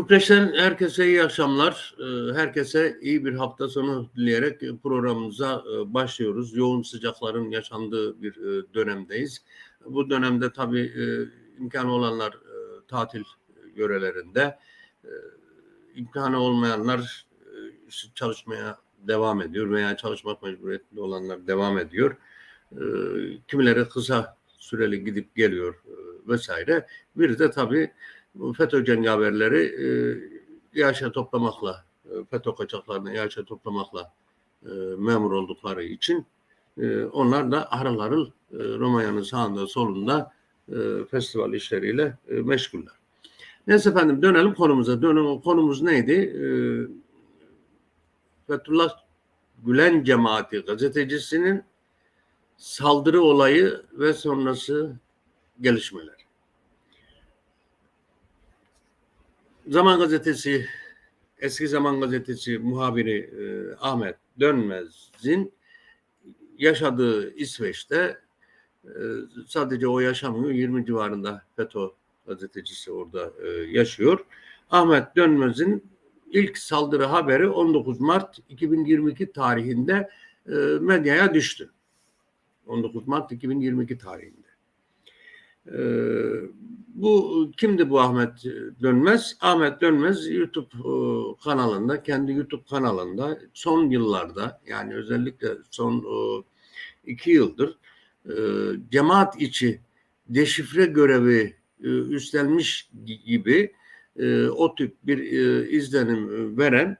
Hükreş'ten herkese iyi akşamlar. Ee, Herkese iyi bir hafta sonu dileyerek programımıza e, başlıyoruz. Yoğun sıcakların yaşandığı bir e, dönemdeyiz. Bu dönemde tabii e, imkanı olanlar tatil yörelerinde, imkanı olmayanlar çalışmaya devam ediyor veya çalışmak mecburiyetinde olanlar devam ediyor. Kimileri kısa süreli gidip geliyor vesaire. Bir de tabii FETÖ cengaverleri e, iaşe toplamakla, e, FETÖ kaçaklarını iaşe toplamakla e, memur oldukları için e, onlar da harıl harıl e, Romanya'nın sağında solunda e, festival işleriyle e, meşguller. Neyse efendim dönelim konumuza. Dönelim, konumuz neydi? E, Fethullah Gülen cemaati gazetecisinin saldırı olayı ve sonrası gelişmeler. Zaman Gazetesi, eski Zaman Gazetesi muhabiri e, Ahmet Dönmez'in yaşadığı İsveç'te e, sadece o yaşamıyor, 20 civarında FETÖ gazetecisi orada e, yaşıyor. Ahmet Dönmez'in ilk saldırı haberi 19 Mart 2022 tarihinde e, medyaya düştü. 19 Mart 2022 tarihinde. Ee, bu kimdi bu Ahmet Dönmez? Ahmet Dönmez YouTube e, kanalında, kendi YouTube kanalında son yıllarda yani özellikle son e, iki yıldır e, cemaat içi deşifre görevi üstlenmiş gibi o tip bir izlenim veren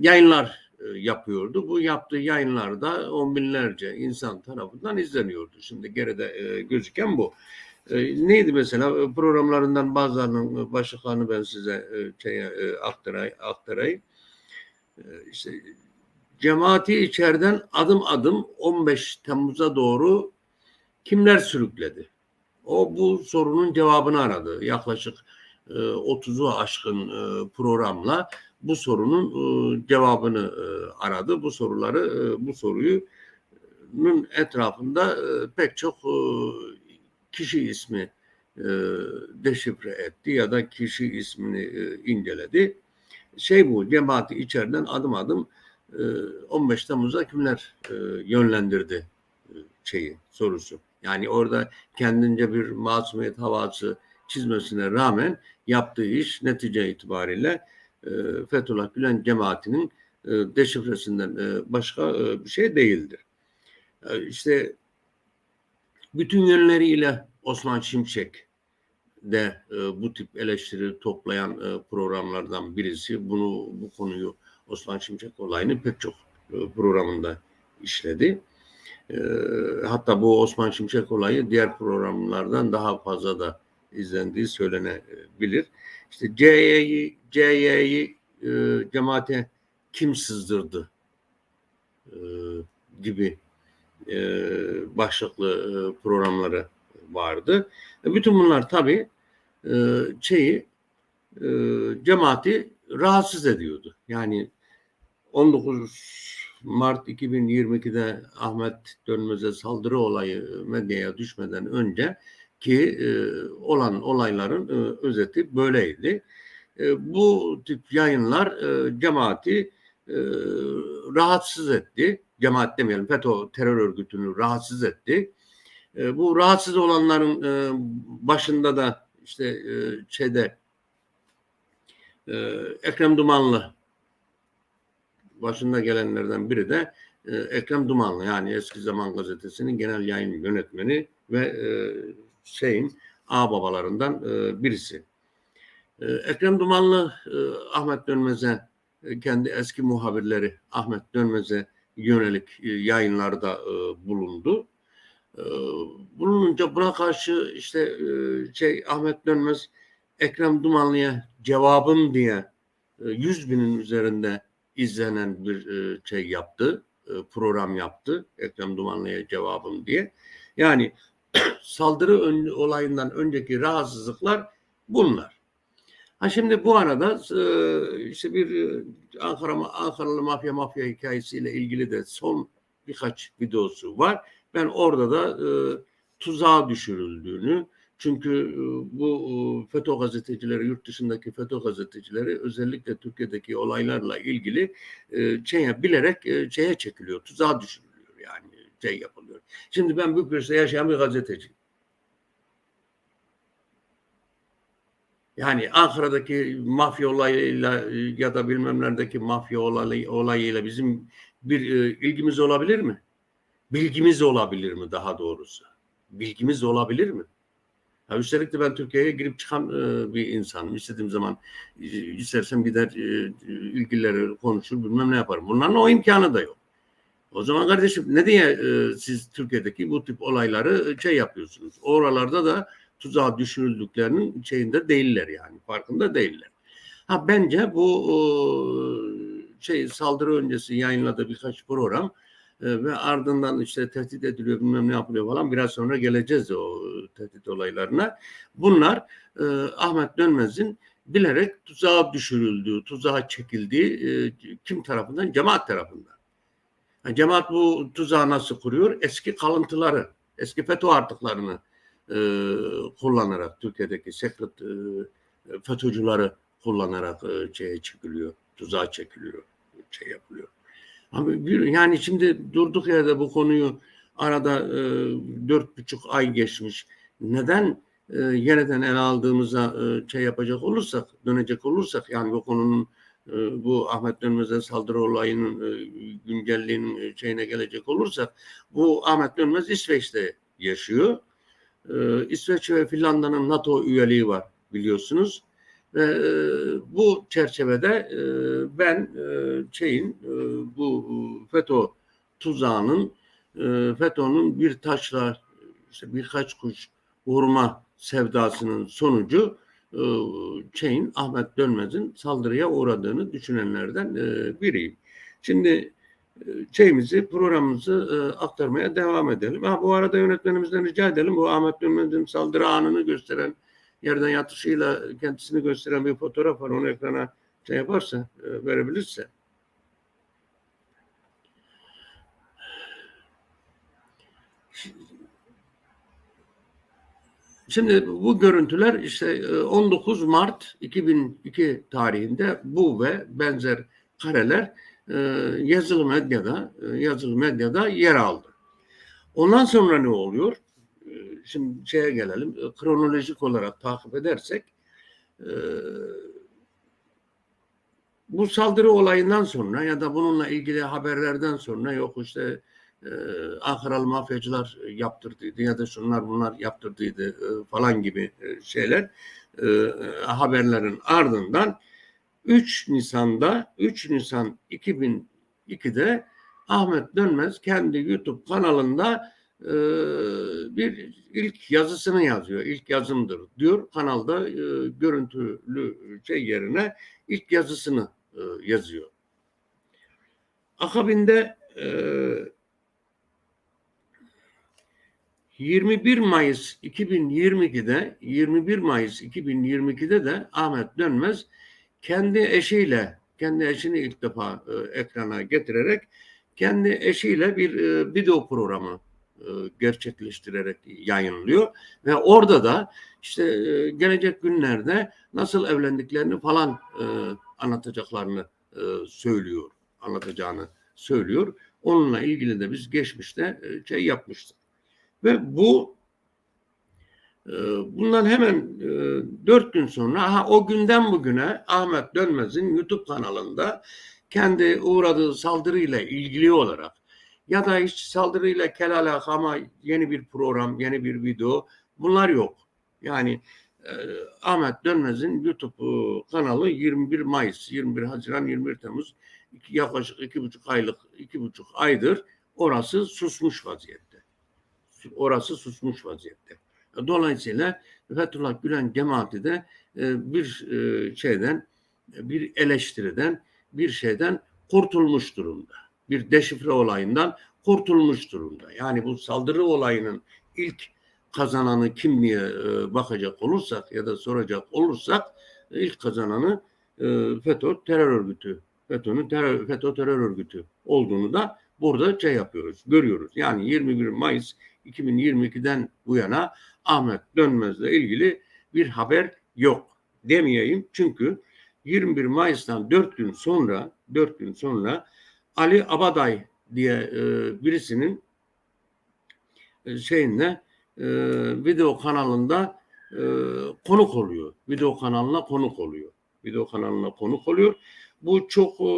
yayınlar yapıyordu. Bu yaptığı yayınlarda on binlerce insan tarafından izleniyordu. Şimdi geride gözüken bu. E, neydi mesela E, programlarından bazılarının başlıklarını ben size e, şeye, e, aktaray, aktarayım. E, cemaati içeriden adım adım 15 Temmuz'a doğru kimler sürükledi? O bu sorunun cevabını aradı. Yaklaşık e, 30'u aşkın e, programla bu sorunun e, cevabını e, aradı. Bu soruları, e, bu soruyu etrafında e, pek çok e, kişi ismi e, deşifre etti ya da kişi ismini e, inceledi. Şey bu, cemaati içeriden adım adım e, 15 Temmuz'a kimler e, yönlendirdi e, şeyi, sorusu. Yani orada kendince bir masumiyet havası çizmesine rağmen yaptığı iş netice itibariyle e, Fethullah Gülen cemaatinin e, deşifresinden e, başka e, bir şey değildir. E, işte bütün yönleriyle Osman Şimşek de e, bu tip eleştiri toplayan e, programlardan birisi. Bunu bu konuyu Osman Şimşek olayını pek çok e, programında işledi. E, hatta bu Osman Şimşek olayı diğer programlardan daha fazla da izlendiği söylenebilir. İşte CY'yi CY'yi e, cemaate kim sızdırdı e, gibi e, başlıklı e, programları vardı. E, bütün bunlar tabii e, şeyi e, cemaati rahatsız ediyordu. Yani 19 Mart 2022'de Ahmet Dönmez'e saldırı olayı medyaya düşmeden önce ki e, olan olayların e, özeti böyleydi. E, bu tip yayınlar e, cemaati e, rahatsız etti. Cemaat demeyelim FETÖ terör örgütünü rahatsız etti. E, bu rahatsız olanların e, başında da işte e, şeyde e, Ekrem Dumanlı başında gelenlerden biri de e, Ekrem Dumanlı yani Eski Zaman Gazetesi'nin genel yayın yönetmeni ve e, şeyin ağ babalarından e, birisi. E, Ekrem Dumanlı e, Ahmet Dönmez'e kendi eski muhabirleri Ahmet Dönmez'e yönelik e, yayınlarda e, bulundu. E, bulununca buna karşı işte e, şey Ahmet Dönmez Ekrem Dumanlı'ya cevabım diye e, 100 binin üzerinde izlenen bir e, şey yaptı, e, program yaptı Ekrem Dumanlı'ya cevabım diye. Yani saldırı olayından önceki rahatsızlıklar bunlar. Ha şimdi bu arada e, işte bir e, Ankara Ankaralı mafya mafya hikayesiyle ilgili de son birkaç videosu var. Ben orada da e, tuzağa düşürüldüğünü, Çünkü e, bu FETÖ gazetecileri, yurt dışındaki FETÖ gazetecileri özellikle Türkiye'deki olaylarla ilgili e, şeye, bilerek e, şeye çekiliyor, tuzağa düşürülüyor yani şey yapılıyor. Şimdi ben Bükreş'te yaşayan bir gazeteciyim. Yani Ankara'daki mafya olayıyla e, ya da bilmem neredeki mafya olayı, olayıyla bizim bir e, ilgimiz olabilir mi? Bilgimiz olabilir mi daha doğrusu? Bilgimiz olabilir mi? Ya üstelik de ben Türkiye'ye girip çıkan e, bir insanım. İstediğim zaman e, istersem gider e, ilgilileri konuşur bilmem ne yaparım. Bunların o imkanı da yok. O zaman kardeşim ne diye e, siz Türkiye'deki bu tip olayları şey yapıyorsunuz? Oralarda da tuzağa düşürüldüklerinin şeyinde değiller yani. Farkında değiller. Ha bence bu o, şey saldırı öncesi yayınladığı birkaç program e, ve ardından işte tehdit ediliyor bilmem ne yapılıyor falan biraz sonra geleceğiz o tehdit olaylarına. Bunlar e, Ahmet Dönmez'in bilerek tuzağa düşürüldüğü, tuzağa çekildiği e, kim tarafından? Cemaat tarafından. Yani cemaat bu tuzağı nasıl kuruyor? Eski kalıntıları, eski FETÖ artıklarını e, kullanarak Türkiye'deki sekret e, FETÖ'cüleri kullanarak e, şeye çekiliyor, tuzağa çekiliyor, şey yapılıyor. Ama bir, yani şimdi durduk yerde bu konuyu arada e, dört buçuk ay geçmiş. Neden e, yeniden ele aldığımıza e, şey yapacak olursak, dönecek olursak yani bu konunun e, bu Ahmet Dönmez'e saldırı olayının e, güncelliğinin e, şeyine gelecek olursak bu Ahmet Dönmez İsveç'te yaşıyor. E, İsveç ve Finlandiya'nın NATO üyeliği var biliyorsunuz. Ve e, bu çerçevede e, ben e, şeyin e, bu FETÖ tuzağının e, FETÖ'nün bir taşla işte birkaç kuş vurma sevdasının sonucu e, şeyin Ahmet Dönmez'in saldırıya uğradığını düşünenlerden e, biriyim. Şimdi şeyimizi, programımızı e, aktarmaya devam edelim. Ha, bu arada yönetmenimizden rica edelim. Bu Ahmet Dönmez'in saldırı anını gösteren yerden yatışıyla kendisini gösteren bir fotoğraf var. Onu ekrana şey yaparsa, e, verebilirse. Şimdi bu görüntüler işte 19 Mart 2002 tarihinde bu ve benzer kareler e, yazılı medyada e, yazılı medyada yer aldı. Ondan sonra ne oluyor? E, şimdi şeye gelelim. Kronolojik olarak takip edersek bu saldırı olayından sonra ya da bununla ilgili haberlerden sonra yok işte Ankaralı mafyacılar yaptırdıydı ya da şunlar bunlar yaptırdıydı falan gibi şeyler haberlerin ardından 3 Nisan'da 3 Nisan 2002'de Ahmet Dönmez kendi YouTube kanalında e, bir ilk yazısını yazıyor. İlk yazımdır diyor. Kanalda e, görüntülü şey yerine ilk yazısını e, yazıyor. Akabinde e, 21 Mayıs 2022'de 21 Mayıs 2022'de de Ahmet Dönmez kendi eşiyle, kendi eşini ilk defa e, ekrana getirerek kendi eşiyle bir e, video programı e, gerçekleştirerek yayınlıyor ve orada da işte e, gelecek günlerde nasıl evlendiklerini falan e, anlatacaklarını e, söylüyor, anlatacağını söylüyor. Onunla ilgili de biz geçmişte e, şey yapmıştık. Ve bu bundan hemen e, dört gün sonra aha, o günden bugüne Ahmet Dönmez'in YouTube kanalında kendi uğradığı saldırıyla ilgili olarak ya da hiç saldırıyla kel alaka ama yeni bir program, yeni bir video bunlar yok. Yani e, Ahmet Dönmez'in YouTube e, kanalı 21 Mayıs, 21 Haziran, 21 Temmuz iki, yaklaşık iki buçuk aylık, iki buçuk aydır orası susmuş vaziyette. Orası susmuş vaziyette. Dolayısıyla Fethullah Gülen cemaati de e, bir e, şeyden, bir eleştiriden, bir şeyden kurtulmuş durumda. Bir deşifre olayından kurtulmuş durumda. Yani bu saldırı olayının ilk kazananı kim diye e, bakacak olursak ya da soracak olursak ilk kazananı FETÖ terör örgütü, FETÖ'nün terör, FETÖ terör örgütü olduğunu da burada şey yapıyoruz, görüyoruz. Yani 21 Mayıs 2022'den bu yana Ahmet Dönmez'le ilgili bir haber yok demeyeyim. Çünkü 21 Mayıs'tan 4 gün sonra 4 gün sonra Ali Abaday diye e, birisinin e, şeyinde e, video kanalında e, konuk oluyor. Video kanalına konuk oluyor. Video kanalına konuk oluyor. Bu çok e,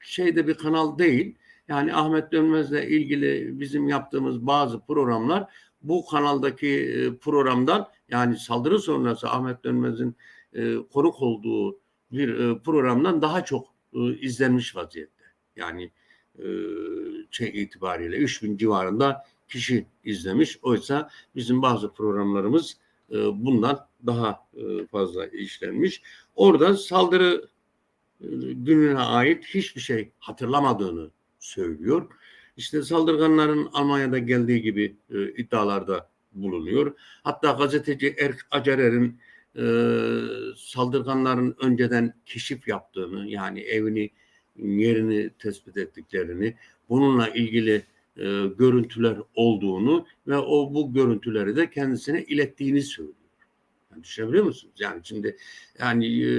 şeyde bir kanal değil. Yani Ahmet Dönmez'le ilgili bizim yaptığımız bazı programlar bu kanaldaki e, programdan yani saldırı sonrası Ahmet Dönmez'in e, konuk olduğu bir e, programdan daha çok izlenmiş vaziyette. Yani şey itibariyle 3000 civarında kişi izlemiş. Oysa bizim bazı programlarımız bundan daha fazla işlenmiş. Orada saldırı gününe ait hiçbir şey hatırlamadığını söylüyor. İşte saldırganların Almanya'da geldiği gibi e, iddialarda bulunuyor. Hatta gazeteci Erk Acerer'in e, saldırganların önceden keşif yaptığını yani evini yerini tespit ettiklerini bununla ilgili e, görüntüler olduğunu ve o bu görüntüleri de kendisine ilettiğini söylüyor. Yani düşünebiliyor musunuz? Yani şimdi yani e,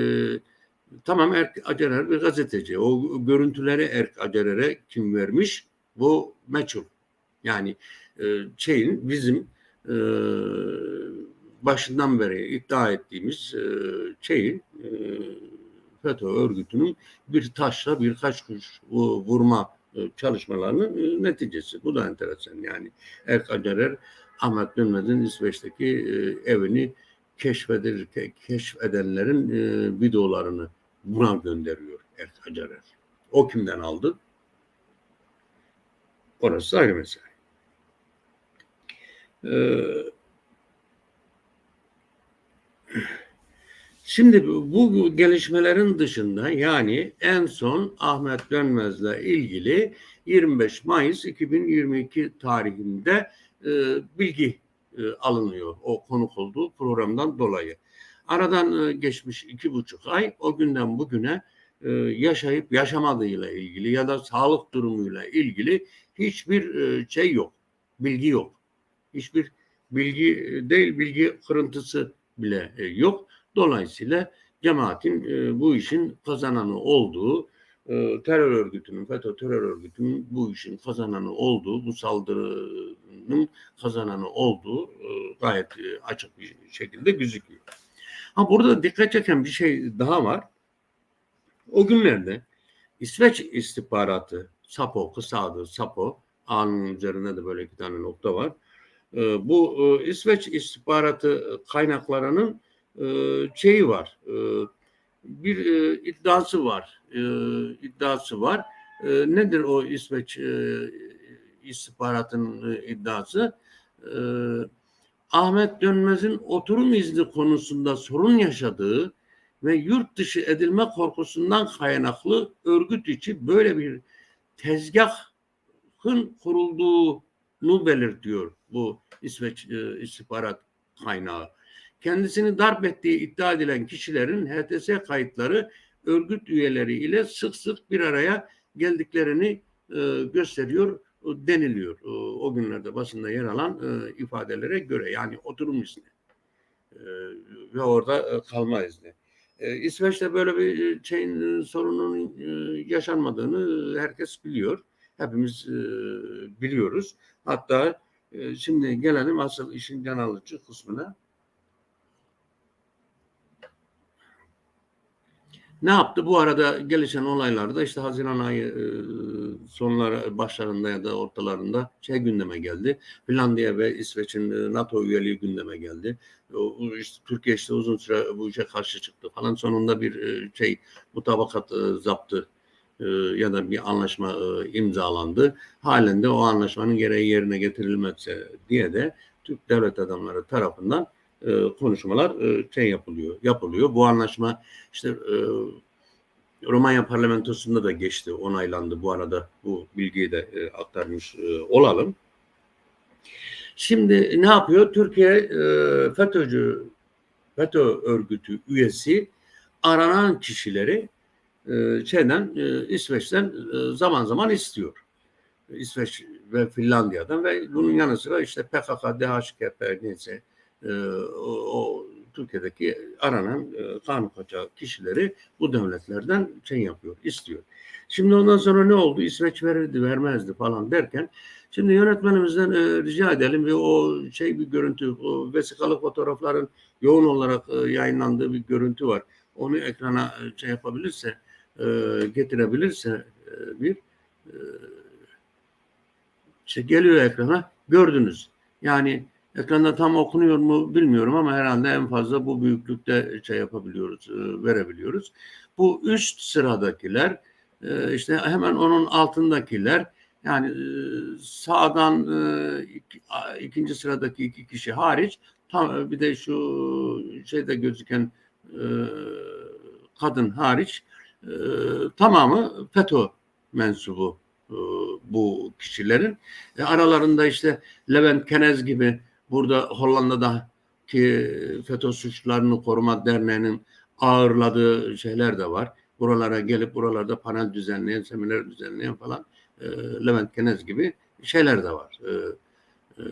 tamam Erk Acerer bir gazeteci. O görüntüleri Erk Acerer'e kim vermiş? Bu meçhul. Yani e, şeyin bizim e, başından beri iddia ettiğimiz e, şeyin e, FETÖ örgütünün bir taşla birkaç kuş vurma e, çalışmalarının e, neticesi. Bu da enteresan yani. Erk Acerer Ahmet Dönmez'in İsveç'teki e, evini keşfedir, keşfedenlerin videolarını buna gönderiyor Erk Acerer. O kimden aldı? Orası ayrı mesele. Ee, Şimdi bu gelişmelerin dışında yani en son Ahmet Dönmez'le ilgili 25 Mayıs 2022 tarihinde e, bilgi e, alınıyor o konuk olduğu programdan dolayı. Aradan e, geçmiş iki buçuk ay o günden bugüne e, yaşayıp yaşamadığıyla ilgili ya da sağlık durumuyla ilgili hiçbir e, şey yok. Bilgi yok. Hiçbir bilgi değil bilgi kırıntısı bile yok. Dolayısıyla cemaatin bu işin kazananı olduğu, terör örgütünün, FETÖ terör örgütünün bu işin kazananı olduğu, bu saldırının kazananı olduğu gayet açık bir şekilde gözüküyor. Ha burada dikkat çeken bir şey daha var. O günlerde İsveç istihbaratı, SAPO, kısa adı SAPO, A'nın üzerinde de böyle iki tane nokta var. E, bu e, İsveç istihbaratı kaynaklarının e, şeyi var. E, bir e, iddiası var. E, iddiası var. Nedir o İsveç e, istihbaratın e, iddiası? E, Ahmet Dönmez'in oturum izni konusunda sorun yaşadığı ve yurt dışı edilme korkusundan kaynaklı örgüt içi böyle bir tezgahın kurulduğunu belirtiyor bu İsveç e, istihbarat kaynağı. Kendisini darp ettiği iddia edilen kişilerin HTS kayıtları örgüt üyeleri ile sık sık bir araya geldiklerini e, gösteriyor deniliyor. E, o günlerde basında yer alan e, ifadelere göre yani oturum izni e, ve orada e, kalma izni. E, İsveç'te böyle bir şeyin e, sorunun e, yaşanmadığını herkes biliyor. Hepimiz e, biliyoruz. Hatta e, şimdi gelelim asıl işin can alıcı kısmına. Ne yaptı? Bu arada gelişen olaylarda işte Haziran ayı e, sonları başlarında ya da ortalarında şey gündeme geldi. Finlandiya ve İsveç'in e, NATO üyeliği gündeme geldi. O, Türkiye işte uzun süre bu işe karşı çıktı falan. Sonunda bir e, şey mutabakat zaptı ya da bir anlaşma imzalandı. Halen de o anlaşmanın gereği yerine getirilmezse diye de Türk devlet adamları tarafından e, konuşmalar e, şey yapılıyor, yapılıyor. Bu anlaşma işte e, Romanya parlamentosunda da geçti, onaylandı. Bu arada bu bilgiyi de e, aktarmış e, olalım. Şimdi ne yapıyor? Türkiye e, FETÖ'cü, FETÖ örgütü üyesi aranan kişileri e, şeyden e, İsveç'ten e, zaman zaman istiyor. İsveç ve Finlandiya'dan ve bunun yanı sıra işte PKK, DHKP neyse e, o, o Türkiye'deki aranan e, kanun kaçağı kişileri bu devletlerden şey yapıyor, istiyor. Şimdi ondan sonra ne oldu? İsveç verirdi, vermezdi falan derken şimdi yönetmenimizden e, rica edelim ve o şey bir görüntü, o vesikalık fotoğrafların yoğun olarak e, yayınlandığı bir görüntü var. Onu ekrana e, şey yapabilirse, e, getirebilirse e, bir e, işte geliyor ekrana. Gördünüz. Yani ekranda tam okunuyor mu bilmiyorum ama herhalde en fazla bu büyüklükte şey yapabiliyoruz, e, verebiliyoruz. Bu üst sıradakiler e, işte hemen onun altındakiler yani e, sağdan ikinci sıradaki iki kişi hariç tam bir de şu şeyde gözüken kadın hariç tamamı FETÖ mensubu bu kişilerin. Aralarında işte Levent Kenez gibi burada Hollanda'daki FETÖ suçlarını koruma derneğinin ağırladığı şeyler de var. Buralara gelip buralarda panel düzenleyen, seminer düzenleyen falan e, Levent Kenez gibi şeyler de var. E, e,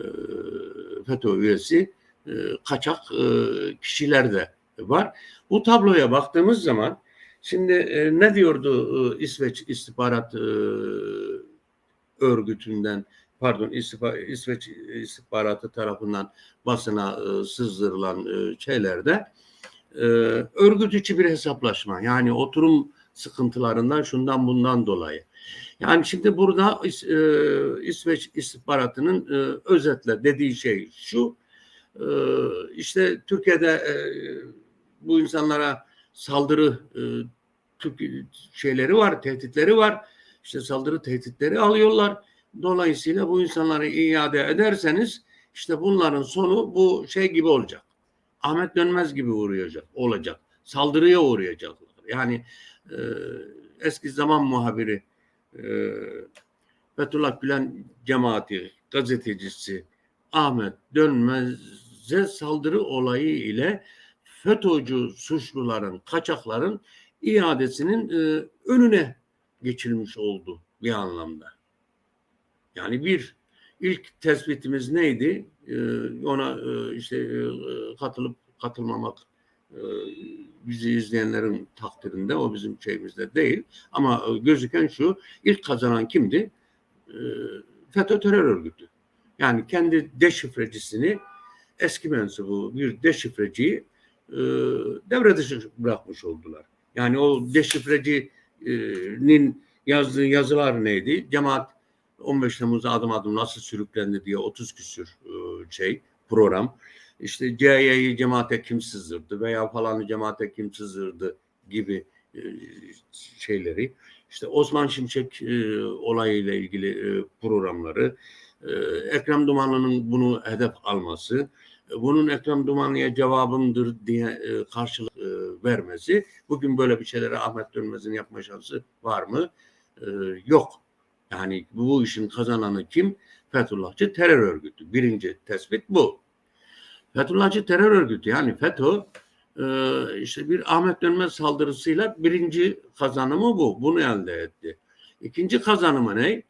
FETÖ üyesi e, kaçak e, kişiler de var. Bu tabloya baktığımız zaman şimdi e, ne diyordu e, İsveç istihbarat e, örgütünden pardon İsveç istihbaratı tarafından basına e, sızdırılan e, şeylerde e, örgüt içi bir hesaplaşma yani oturum sıkıntılarından şundan bundan dolayı. Yani şimdi burada e, İsveç istihbaratının e, özetle dediği şey şu e, işte Türkiye'de e, bu insanlara saldırı e, Türk şeyleri var, tehditleri var. İşte saldırı tehditleri alıyorlar. Dolayısıyla bu insanları iade ederseniz işte bunların sonu bu şey gibi olacak. Ahmet Dönmez gibi uğrayacak, olacak. Saldırıya uğrayacaklar. Yani e, eski zaman muhabiri e, Fethullah Gülen cemaati gazetecisi Ahmet Dönmez'e saldırı olayı ile FETÖ'cü suçluların, kaçakların iadesinin e, önüne geçilmiş oldu bir anlamda. Yani bir ilk tespitimiz neydi? E, ona e, işte e, katılıp katılmamak e, bizi izleyenlerin takdirinde o bizim şeyimizde değil. Ama e, gözüken şu ilk kazanan kimdi? E, FETÖ terör örgütü. Yani kendi deşifrecisini eski mensubu bir deşifreciyi e, devre dışı bırakmış oldular. Yani o deşifrecinin yazdığı yazılar neydi? Cemaat 15 Temmuz'da adım adım nasıl sürüklendi diye 30 küsür e, şey program. İşte CY'yi cemaate kim sızdırdı veya falanı cemaate kim sızdırdı gibi e, şeyleri. İşte Osman Şimşek e, olayıyla ilgili e, programları, Ekrem Dumanlı'nın bunu hedef alması, bunun Ekrem Dumanlı'ya cevabımdır diye karşılık vermesi. Bugün böyle bir şeylere Ahmet Dönmez'in yapma şansı var mı? E, yok. Yani bu işin kazananı kim? Fethullahçı terör örgütü. Birinci tespit bu. Fethullahçı terör örgütü yani FETÖ e, işte bir Ahmet Dönmez saldırısıyla birinci kazanımı bu. Bunu elde etti. İkinci kazanımı ne?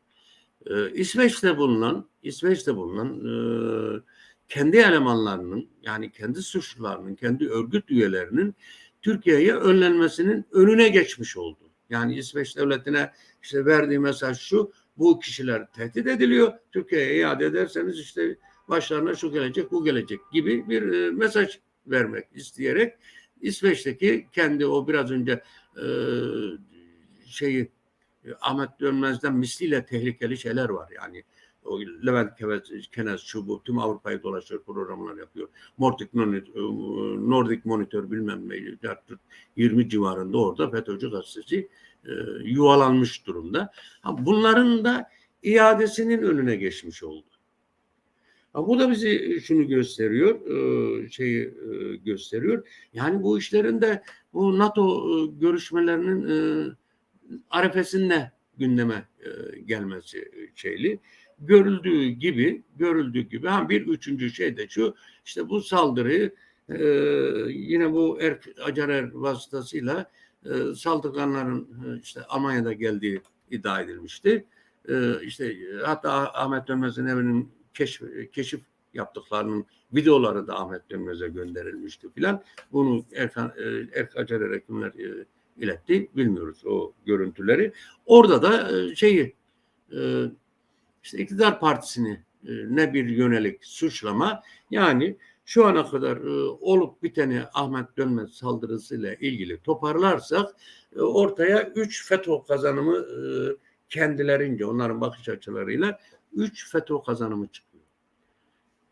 E, İsveç'te bulunan İsveç'te bulunan e, kendi elemanlarının yani kendi suçlularının, kendi örgüt üyelerinin Türkiye'ye önlenmesinin önüne geçmiş oldu. Yani İsveç devletine işte verdiği mesaj şu, bu kişiler tehdit ediliyor. Türkiye'ye iade ederseniz işte başlarına şu gelecek, bu gelecek gibi bir e, mesaj vermek isteyerek İsveç'teki kendi o biraz önce e, şeyi e, Ahmet Dönmez'den misliyle tehlikeli şeyler var yani. O Levent Kevez, Kenez şu bu tüm Avrupa'yı dolaşıyor programlar yapıyor. Nordic Monitor, Nordic Monitor bilmem ne 20 civarında orada FETÖ'cü gazeteci e, yuvalanmış durumda. Bunların da iadesinin önüne geçmiş oldu. Bu da bizi şunu gösteriyor, e, şeyi e, gösteriyor. Yani bu işlerin de bu NATO e, görüşmelerinin e, arefesinde gündeme e, gelmesi şeyli. Görüldüğü gibi, görüldüğü gibi ha bir üçüncü şey de şu, işte bu saldırıyı e, yine bu er, Acarer vasıtasıyla e, saldırganların e, işte Almanya'da geldiği iddia edilmişti. e, işte e, hatta Ahmet Dönmez'in evinin keşif, keşif yaptıklarının videoları da Ahmet Dönmez'e gönderilmişti filan. Bunu Erkan, e, Erkacar kimler e, iletti bilmiyoruz o görüntüleri. Orada da e, şeyi e, işte iktidar partisini e, ne bir yönelik suçlama yani şu ana kadar e, olup biteni Ahmet Dönmez saldırısıyla ilgili toparlarsak e, ortaya 3 FETÖ kazanımı e, kendilerince onların bakış açılarıyla 3 FETÖ kazanımı çıkıyor.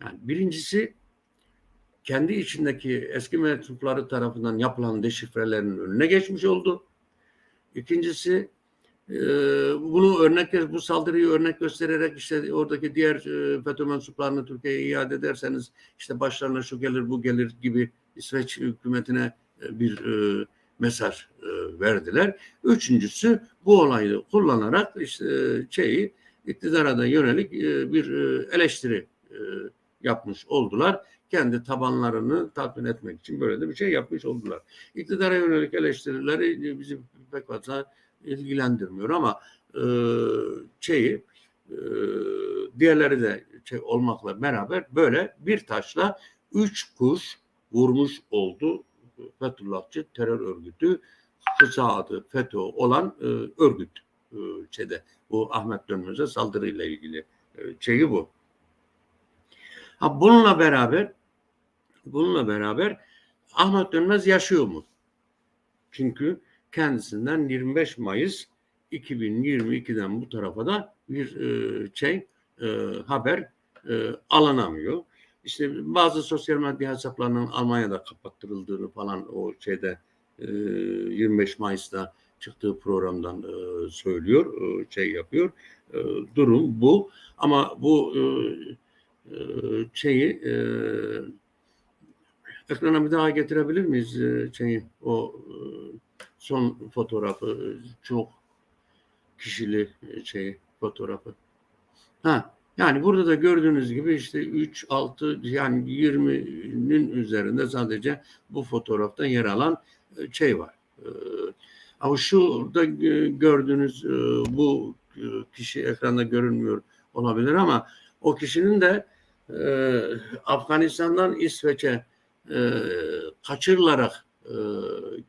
Yani birincisi kendi içindeki eski mensupları tarafından yapılan deşifrelerin önüne geçmiş oldu. İkincisi bunu örnek bu saldırıyı örnek göstererek işte oradaki diğer e, FETÖ mensuplarını Türkiye'ye iade ederseniz işte başlarına şu gelir bu gelir gibi İsveç hükümetine e, bir e, mesaj verdiler. Üçüncüsü bu olayı kullanarak işte şeyi iktidara da yönelik bir eleştiri yapmış oldular. Kendi tabanlarını tatmin etmek için böyle de bir şey yapmış oldular. İktidara yönelik eleştirileri e, bizi pek fazla ilgilendirmiyor ama e, şeyi e, diğerleri de şey olmakla beraber böyle bir taşla üç kuş vurmuş oldu Fethullahçı terör örgütü kısa adı FETÖ olan e, örgüt e, şeyde bu Ahmet Dönmez'e saldırıyla ilgili e, şeyi bu. Ha, bununla beraber bununla beraber Ahmet Dönmez yaşıyor mu? Çünkü kendisinden 25 Mayıs 2022'den bu tarafa da bir e, şey e, haber e, alınamıyor. İşte bazı sosyal medya hesaplarının Almanya'da kapattırıldığını falan o şeyde e, 25 Mayıs'ta çıktığı programdan e, söylüyor, e, şey yapıyor. E, durum bu. Ama bu e, e, şeyi e, ekrana bir daha getirebilir miyiz e, şeyi o e, son fotoğrafı e, çok kişili e, şey fotoğrafı. Ha yani burada da gördüğünüz gibi işte 3 6 yani 20'nin üzerinde sadece bu fotoğrafta yer alan e, şey var. Ama şurada gördüğünüz bu kişi ekranda görünmüyor olabilir ama o kişinin de Afganistan'dan İsveç'e kaçırılarak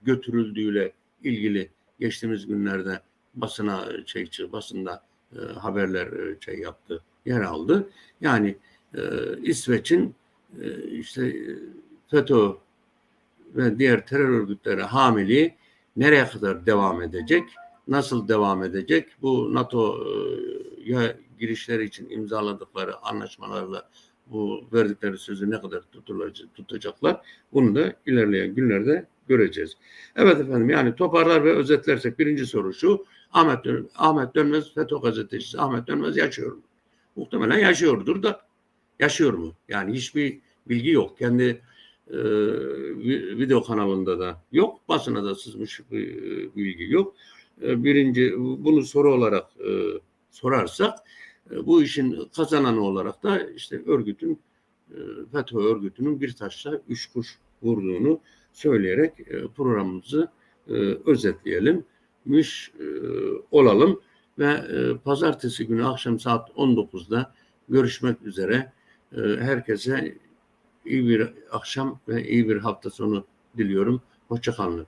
götürüldüğüyle ilgili geçtiğimiz günlerde basına şey basında e, haberler e, şey yaptı yer aldı. Yani e, İsveç'in e, işte e, FETÖ ve diğer terör örgütleri hamili nereye kadar devam edecek? Nasıl devam edecek? Bu NATO'ya girişleri için imzaladıkları anlaşmalarla bu verdikleri sözü ne kadar tutacaklar bunu da ilerleyen günlerde göreceğiz. Evet efendim yani toparlar ve özetlersek birinci soru şu Ahmet, Dön Ahmet Dönmez FETÖ gazetecisi Ahmet Dönmez yaşıyor mu? Muhtemelen yaşıyordur da yaşıyor mu? Yani hiçbir bilgi yok. Kendi e, video kanalında da yok. Basına da sızmış e, bilgi yok. E, birinci bunu soru olarak e, sorarsak bu işin kazananı olarak da işte örgütün e, FETÖ örgütünün bir taşla üç kuş vurduğunu söyleyerek e, programımızı özetleyelim. Müş olalım ve pazartesi günü akşam saat 19'da görüşmek üzere. Herkese iyi bir akşam ve iyi bir hafta sonu diliyorum. Hoşçakalın.